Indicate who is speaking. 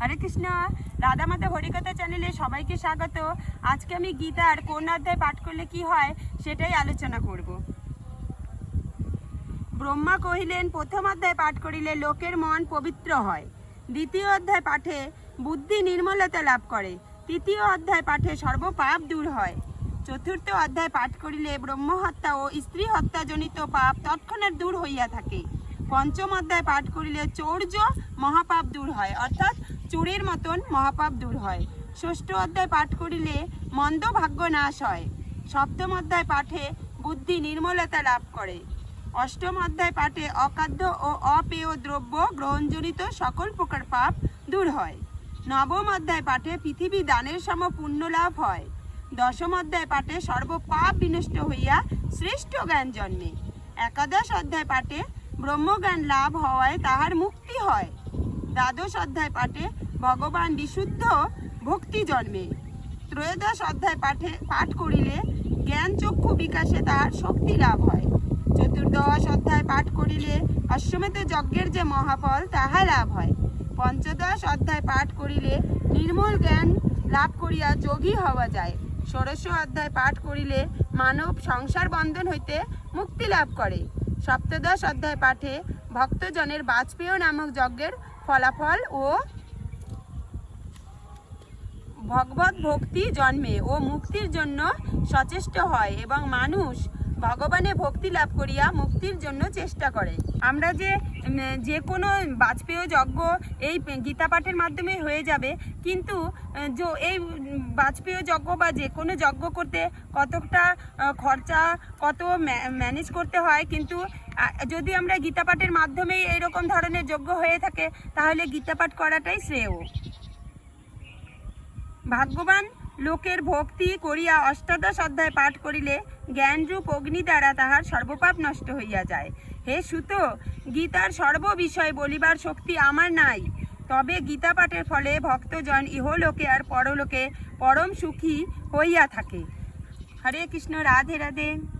Speaker 1: হরে কৃষ্ণ, রাধা মাধব হরিকথা চ্যানেলে সবাইকে স্বাগত। আজকে আমি গীতার কোন অধ্যায় পাঠ করলে কি হয় সেটাই আলোচনা করব। ব্রহ্মা কহিলেন, প্রথম অধ্যায় পাঠ করিলে লোকের মন পবিত্র হয়। দ্বিতীয় অধ্যায় পাঠে বুদ্ধি নির্মলতা লাভ করে। তৃতীয় অধ্যায় পাঠে সর্বপাপ দূর হয়। চতুর্থ অধ্যায় পাঠ করিলে ব্রহ্মহত্যা ও স্ত্রী হত্যাজনিত পাপ তৎক্ষণাৎ দূর হইয়া থাকে। পঞ্চম অধ্যায় পাঠ করিলে চৌর্য মহাপাপ দূর হয়। অর্থাৎ চোরের মতন মহাপাপ দূর হয়। ষষ্ঠ অধ্যায় পাঠ করিলে মন্দ ভাগ্য নাশ হয়। সপ্তম অধ্যায় পাঠে বুদ্ধি নির্মলতা লাভ করে। অষ্টম অধ্যায় পাঠে অখাদ্য ও অপেয় দ্রব্য গ্রহণজনিত সকল প্রকার পাপ দূর হয়। নবম অধ্যায় পাঠে পৃথিবী দানের সম পুণ্য লাভ হয়। দশম অধ্যায় পাঠে সর্বপাপ বিনষ্ট হইয়া শ্রেষ্ঠ জ্ঞান জন্মে। একাদশ অধ্যায় পাঠে ব্রহ্মজ্ঞান লাভ হওয়ায় তাহার মুক্তি হয়। দ্বাদশ অধ্যায় পাঠে ভগবান বিশুদ্ধ ভক্তি জন্মে। ত্রয়োদশ অধ্যায় পাঠে পাঠ করিলে জ্ঞান চক্ষু বিকাশে তাহার শক্তি লাভ হয়। চতুর্দশ অধ্যায় পাঠ করিলে অশ্বমেধ যজ্ঞের যে মহাফল, তাহা লাভ হয়। পঞ্চদশ অধ্যায় পাঠ করিলে নির্মল জ্ঞান লাভ করিয়া যোগী হওয়া যায়। ষোড়শ অধ্যায় পাঠ করিলে মানব সংসার বন্ধন হইতে মুক্তি লাভ করে। সপ্তদশ অধ্যায় পাঠে ভক্তজনের বাজপেয় নামক যজ্ঞের ফলাফল ও ভগবত ভক্তি জন্মে ও মুক্তির জন্য সচেষ্ট হয় এবং মানুষ ভগবানে ভক্তি লাভ করিয়া মুক্তির জন্য চেষ্টা করে। আমরা যে যে কোনো বাজপেয় যজ্ঞ এই গীতা পাঠের মাধ্যমে হয়ে যাবে, কিন্তু এই বাজপেয় যজ্ঞ বা যে কোনো যজ্ঞ করতে কতটা খরচা, কত ম্যানেজ করতে হয়, কিন্তু যদি আমরা গীতা পাঠের মাধ্যমেই এরকম ধরনের যজ্ঞ হয়ে থাকে, তাহলে গীতা পাঠ করাটাই শ্রেয়। ভাগ্যবান লোকের ভক্তি করিয়া অষ্টাদশ অধ্যায় পাঠ করিলে জ্ঞানরূপ অগ্নি দ্বারা তাহার সর্বপাপ নষ্ট হইয়া যায়। হে সুত, গীতার সর্ববিষয় বলিবার শক্তি আমার নাই। তবে গীতা পাঠের ফলে ভক্তজন ইহলোকে আর পরলোকে পরম সুখী হইয়া থাকে। হরে কৃষ্ণ, রাধে রাধে।